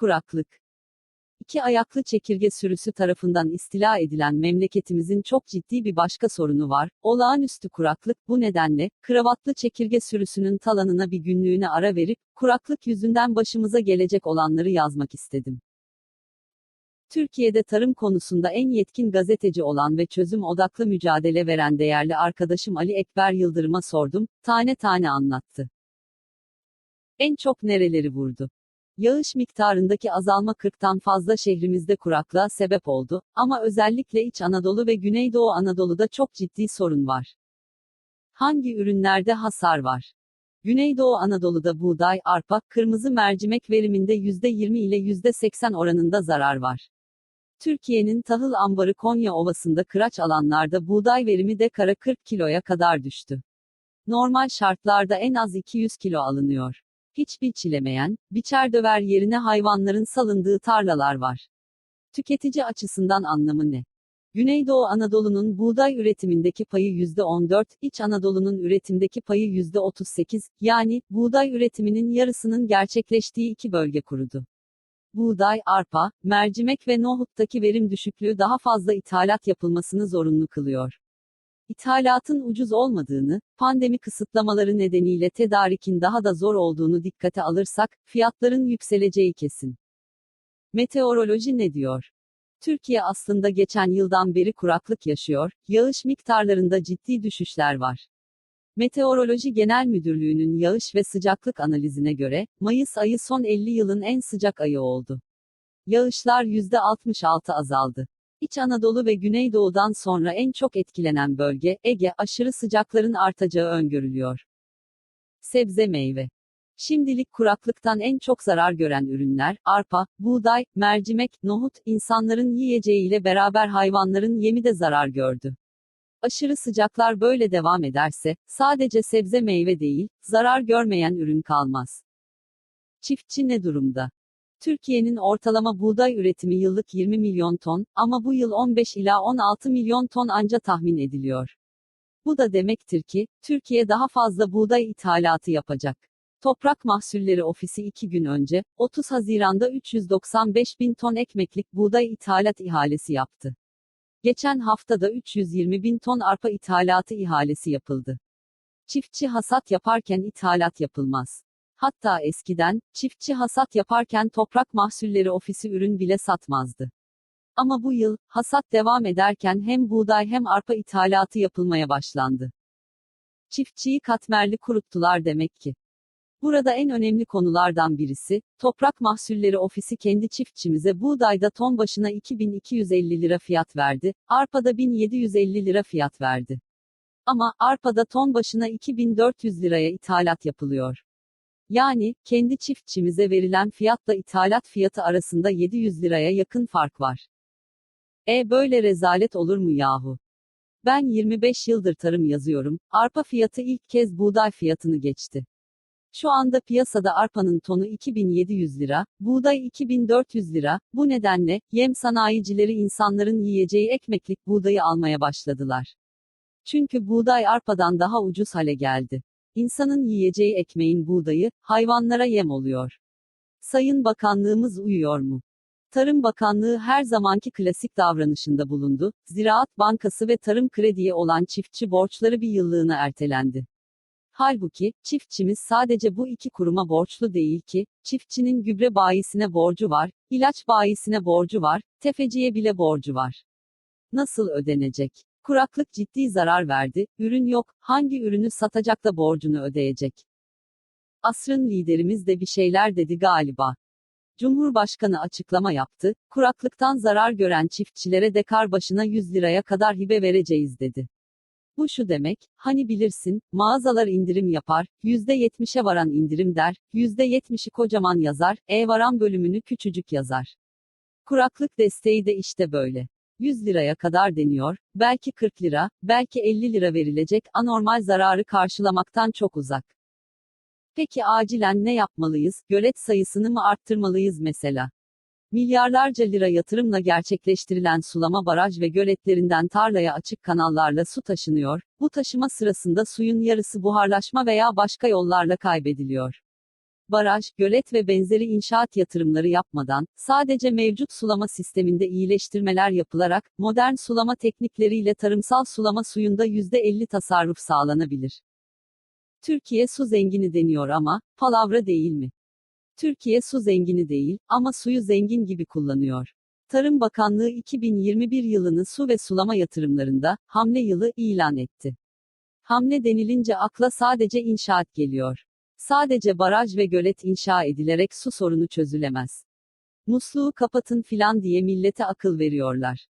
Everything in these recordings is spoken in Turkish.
Kuraklık İki ayaklı çekirge sürüsü tarafından istila edilen memleketimizin çok ciddi bir başka sorunu var. Olağanüstü kuraklık. Bu nedenle, kravatlı çekirge sürüsünün talanına bir günlüğüne ara verip, kuraklık yüzünden başımıza gelecek olanları yazmak istedim. Türkiye'de tarım konusunda en yetkin gazeteci olan ve çözüm odaklı mücadele veren değerli arkadaşım Ali Ekber Yıldırım'a sordum, tane tane anlattı. En çok nereleri vurdu? Yağış miktarındaki azalma 40'tan fazla şehrimizde kuraklığa sebep oldu, ama özellikle İç Anadolu ve Güneydoğu Anadolu'da çok ciddi sorun var. Hangi ürünlerde hasar var? Güneydoğu Anadolu'da buğday, arpa, kırmızı mercimek veriminde %20 ile %80 oranında zarar var. Türkiye'nin tahıl ambarı Konya Ovası'nda kıraç alanlarda buğday verimi de kara 40 kiloya kadar düştü. Normal şartlarda en az 200 kilo alınıyor. Hiç biçilemeyen, biçer döver yerine hayvanların salındığı tarlalar var. Tüketici açısından anlamı ne? Güneydoğu Anadolu'nun buğday üretimindeki payı %14, İç Anadolu'nun üretimdeki payı %38, yani, buğday üretiminin yarısının gerçekleştiği iki bölge kurudu. Buğday, arpa, mercimek ve nohuttaki verim düşüklüğü daha fazla ithalat yapılmasını zorunlu kılıyor. İthalatın ucuz olmadığını, pandemi kısıtlamaları nedeniyle tedarikin daha da zor olduğunu dikkate alırsak, fiyatların yükseleceği kesin. Meteoroloji ne diyor? Türkiye aslında geçen yıldan beri kuraklık yaşıyor, yağış miktarlarında ciddi düşüşler var. Meteoroloji Genel Müdürlüğü'nün yağış ve sıcaklık analizine göre, Mayıs ayı son 50 yılın en sıcak ayı oldu. Yağışlar %66 azaldı. İç Anadolu ve Güneydoğu'dan sonra en çok etkilenen bölge, Ege, aşırı sıcakların artacağı öngörülüyor. Sebze meyve. Şimdilik kuraklıktan en çok zarar gören ürünler, arpa, buğday, mercimek, nohut, insanların yiyeceğiyle beraber hayvanların yemi de zarar gördü. Aşırı sıcaklar böyle devam ederse, sadece sebze meyve değil, zarar görmeyen ürün kalmaz. Çiftçi ne durumda? Türkiye'nin ortalama buğday üretimi yıllık 20 milyon ton, ama bu yıl 15 ila 16 milyon ton anca tahmin ediliyor. Bu da demektir ki, Türkiye daha fazla buğday ithalatı yapacak. Toprak Mahsulleri Ofisi 2 gün önce, 30 Haziran'da 395 bin ton ekmeklik buğday ithalat ihalesi yaptı. Geçen haftada 320 bin ton arpa ithalatı ihalesi yapıldı. Çiftçi hasat yaparken ithalat yapılmaz. Hatta eskiden, çiftçi hasat yaparken Toprak Mahsulleri Ofisi ürün bile satmazdı. Ama bu yıl, hasat devam ederken hem buğday hem arpa ithalatı yapılmaya başlandı. Çiftçiyi katmerli kuruttular demek ki. Burada en önemli konulardan birisi, Toprak Mahsulleri Ofisi kendi çiftçimize buğdayda ton başına 2250 lira fiyat verdi, arpada 1750 lira fiyat verdi. Ama, arpada ton başına 2400 liraya ithalat yapılıyor. Yani, kendi çiftçimize verilen fiyatla ithalat fiyatı arasında 700 liraya yakın fark var. E böyle rezalet olur mu yahu? Ben 25 yıldır tarım yazıyorum, arpa fiyatı ilk kez buğday fiyatını geçti. Şu anda piyasada arpanın tonu 2700 lira, buğday 2400 lira, bu nedenle, yem sanayicileri insanların yiyeceği ekmeklik buğdayı almaya başladılar. Çünkü buğday arpadan daha ucuz hale geldi. İnsanın yiyeceği ekmeğin buğdayı, hayvanlara yem oluyor. Sayın Bakanlığımız uyuyor mu? Tarım Bakanlığı her zamanki klasik davranışında bulundu, Ziraat Bankası ve Tarım Krediye olan çiftçi borçları bir yıllığına ertelendi. Halbuki, çiftçimiz sadece bu iki kuruma borçlu değil ki, çiftçinin gübre bayisine borcu var, ilaç bayisine borcu var, tefeciye bile borcu var. Nasıl ödenecek? Kuraklık ciddi zarar verdi, ürün yok, hangi ürünü satacak da borcunu ödeyecek? Asrın liderimiz de bir şeyler dedi galiba. Cumhurbaşkanı açıklama yaptı, kuraklıktan zarar gören çiftçilere dekar başına 100 liraya kadar hibe vereceğiz dedi. Bu şu demek, hani bilirsin, mağazalar indirim yapar, %70'e varan indirim der, %70'i kocaman yazar, e varan bölümünü küçücük yazar. Kuraklık desteği de işte böyle. 100 liraya kadar deniyor, belki 40 lira, belki 50 lira verilecek anormal zararı karşılamaktan çok uzak. Peki acilen ne yapmalıyız? Gölet sayısını mı arttırmalıyız mesela? Milyarlarca lira yatırımla gerçekleştirilen sulama baraj ve göletlerinden tarlaya açık kanallarla su taşınıyor, bu taşıma sırasında suyun yarısı buharlaşma veya başka yollarla kaybediliyor. Baraj, gölet ve benzeri inşaat yatırımları yapmadan, sadece mevcut sulama sisteminde iyileştirmeler yapılarak, modern sulama teknikleriyle tarımsal sulama suyunda %50 tasarruf sağlanabilir. Türkiye su zengini deniyor ama, palavra değil mi? Türkiye su zengini değil, ama suyu zengin gibi kullanıyor. Tarım Bakanlığı 2021 yılını su ve sulama yatırımlarında, hamle yılı ilan etti. Hamle denilince akla sadece inşaat geliyor. Sadece baraj ve gölet inşa edilerek su sorunu çözülemez. Musluğu kapatın filan diye millete akıl veriyorlar.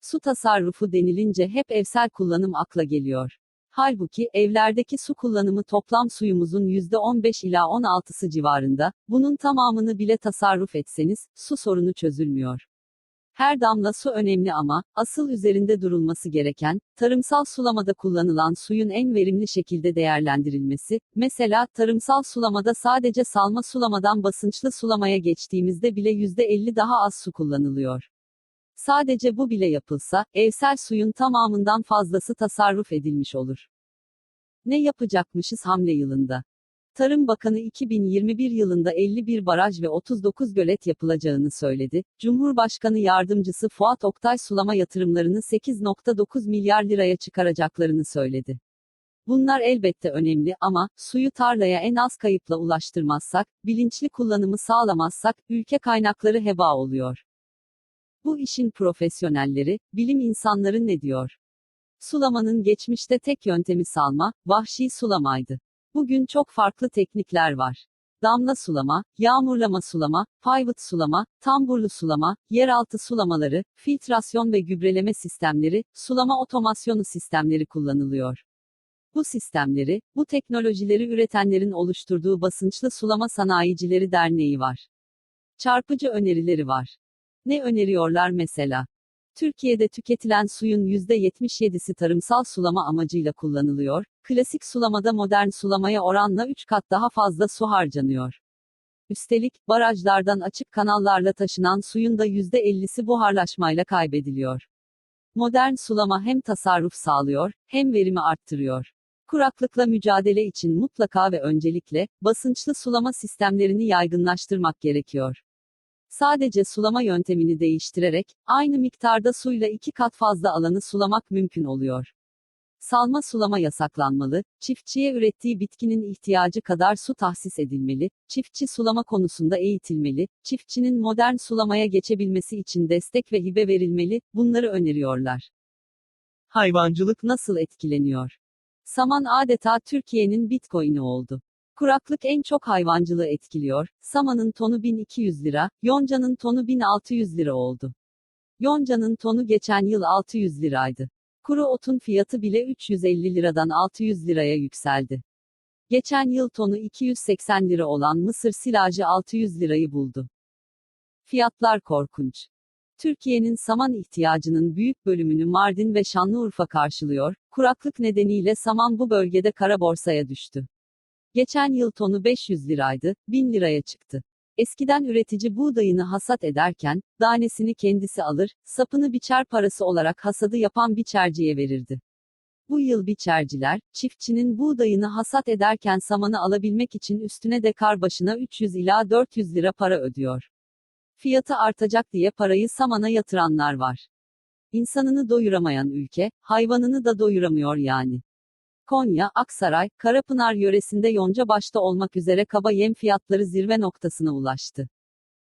Su tasarrufu denilince hep evsel kullanım akla geliyor. Halbuki, evlerdeki su kullanımı toplam suyumuzun %15 ila 16'sı civarında, bunun tamamını bile tasarruf etseniz, su sorunu çözülmüyor. Her damla su önemli ama, asıl üzerinde durulması gereken, tarımsal sulamada kullanılan suyun en verimli şekilde değerlendirilmesi, mesela, tarımsal sulamada sadece salma sulamadan basınçlı sulamaya geçtiğimizde bile %50 daha az su kullanılıyor. Sadece bu bile yapılsa, evsel suyun tamamından fazlası tasarruf edilmiş olur. Ne yapacakmışız hamle yılında? Tarım Bakanı 2021 yılında 51 baraj ve 39 gölet yapılacağını söyledi. Cumhurbaşkanı Yardımcısı Fuat Oktay sulama yatırımlarını 8.9 milyar liraya çıkaracaklarını söyledi. Bunlar elbette önemli ama, suyu tarlaya en az kayıpla ulaştırmazsak, bilinçli kullanımı sağlamazsak, ülke kaynakları heba oluyor. Bu işin profesyonelleri, bilim insanları ne diyor? Sulamanın geçmişte tek yöntemi salma, vahşi sulamaydı. Bugün çok farklı teknikler var. Damla sulama, yağmurlama sulama, pivot sulama, tamburlu sulama, yeraltı sulamaları, filtrasyon ve gübreleme sistemleri, sulama otomasyonu sistemleri kullanılıyor. Bu sistemleri, bu teknolojileri üretenlerin oluşturduğu Basınçlı Sulama Sanayicileri Derneği var. Çarpıcı önerileri var. Ne öneriyorlar mesela? Türkiye'de tüketilen suyun %77'si tarımsal sulama amacıyla kullanılıyor, klasik sulamada modern sulamaya oranla 3 kat daha fazla su harcanıyor. Üstelik, barajlardan açık kanallarla taşınan suyun da %50'si buharlaşmayla kaybediliyor. Modern sulama hem tasarruf sağlıyor, hem verimi arttırıyor. Kuraklıkla mücadele için mutlaka ve öncelikle, basınçlı sulama sistemlerini yaygınlaştırmak gerekiyor. Sadece sulama yöntemini değiştirerek, aynı miktarda suyla iki kat fazla alanı sulamak mümkün oluyor. Salma sulama yasaklanmalı, çiftçiye ürettiği bitkinin ihtiyacı kadar su tahsis edilmeli, çiftçi sulama konusunda eğitilmeli, çiftçinin modern sulamaya geçebilmesi için destek ve hibe verilmeli, bunları öneriyorlar. Hayvancılık nasıl etkileniyor? Saman adeta Türkiye'nin bitcoin'i oldu. Kuraklık en çok hayvancılığı etkiliyor. Samanın tonu 1200 lira, yoncanın tonu 1600 lira oldu. Yoncanın tonu geçen yıl 600 liraydı. Kuru otun fiyatı bile 350 liradan 600 liraya yükseldi. Geçen yıl tonu 280 lira olan mısır silajı 600 lirayı buldu. Fiyatlar korkunç. Türkiye'nin saman ihtiyacının büyük bölümünü Mardin ve Şanlıurfa karşılıyor, kuraklık nedeniyle saman bu bölgede kara borsaya düştü. Geçen yıl tonu 500 liraydı, 1000 liraya çıktı. Eskiden üretici buğdayını hasat ederken, danesini kendisi alır, sapını biçer parası olarak hasadı yapan biçerciye verirdi. Bu yıl biçerciler, çiftçinin buğdayını hasat ederken samanı alabilmek için üstüne de kar başına 300 ila 400 lira para ödüyor. Fiyatı artacak diye parayı samana yatıranlar var. İnsanını doyuramayan ülke, hayvanını da doyuramıyor yani. Konya, Aksaray, Karapınar yöresinde yonca başta olmak üzere kaba yem fiyatları zirve noktasına ulaştı.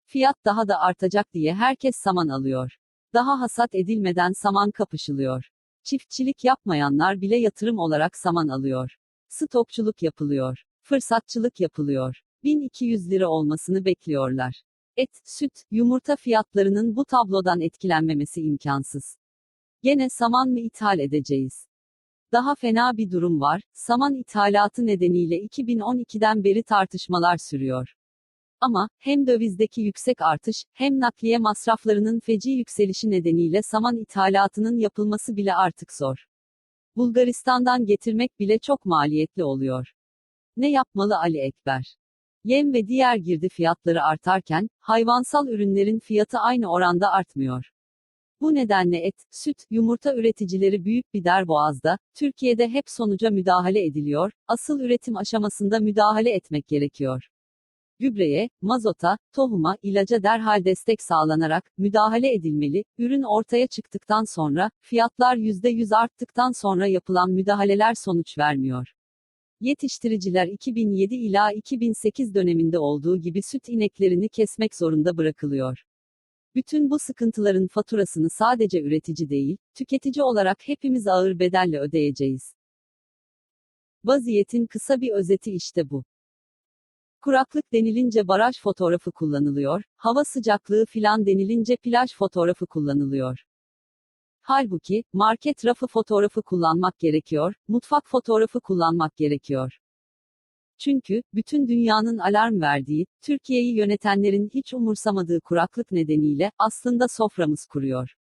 Fiyat daha da artacak diye herkes saman alıyor. Daha hasat edilmeden saman kapışılıyor. Çiftçilik yapmayanlar bile yatırım olarak saman alıyor. Stokçuluk yapılıyor. Fırsatçılık yapılıyor. 1200 lira olmasını bekliyorlar. Et, süt, yumurta fiyatlarının bu tablodan etkilenmemesi imkansız. Gene saman mı ithal edeceğiz? Daha fena bir durum var, saman ithalatı nedeniyle 2012'den beri tartışmalar sürüyor. Ama, hem dövizdeki yüksek artış, hem nakliye masraflarının feci yükselişi nedeniyle saman ithalatının yapılması bile artık zor. Bulgaristan'dan getirmek bile çok maliyetli oluyor. Ne yapmalı Ali Ekber? Yem ve diğer girdi fiyatları artarken, hayvansal ürünlerin fiyatı aynı oranda artmıyor. Bu nedenle et, süt, yumurta üreticileri büyük bir derboğazda, Türkiye'de hep sonuca müdahale ediliyor, asıl üretim aşamasında müdahale etmek gerekiyor. Gübreye, mazota, tohuma, ilaca derhal destek sağlanarak müdahale edilmeli. Ürün ortaya çıktıktan sonra, fiyatlar %100 arttıktan sonra yapılan müdahaleler sonuç vermiyor. Yetiştiriciler 2007 ila 2008 döneminde olduğu gibi süt ineklerini kesmek zorunda bırakılıyor. Bütün bu sıkıntıların faturasını sadece üretici değil, tüketici olarak hepimiz ağır bedelle ödeyeceğiz. Vaziyetin kısa bir özeti işte bu. Kuraklık denilince baraj fotoğrafı kullanılıyor, hava sıcaklığı filan denilince plaj fotoğrafı kullanılıyor. Halbuki, market rafı fotoğrafı kullanmak gerekiyor, mutfak fotoğrafı kullanmak gerekiyor. Çünkü, bütün dünyanın alarm verdiği, Türkiye'yi yönetenlerin hiç umursamadığı kuraklık nedeniyle, aslında soframız kuruyor.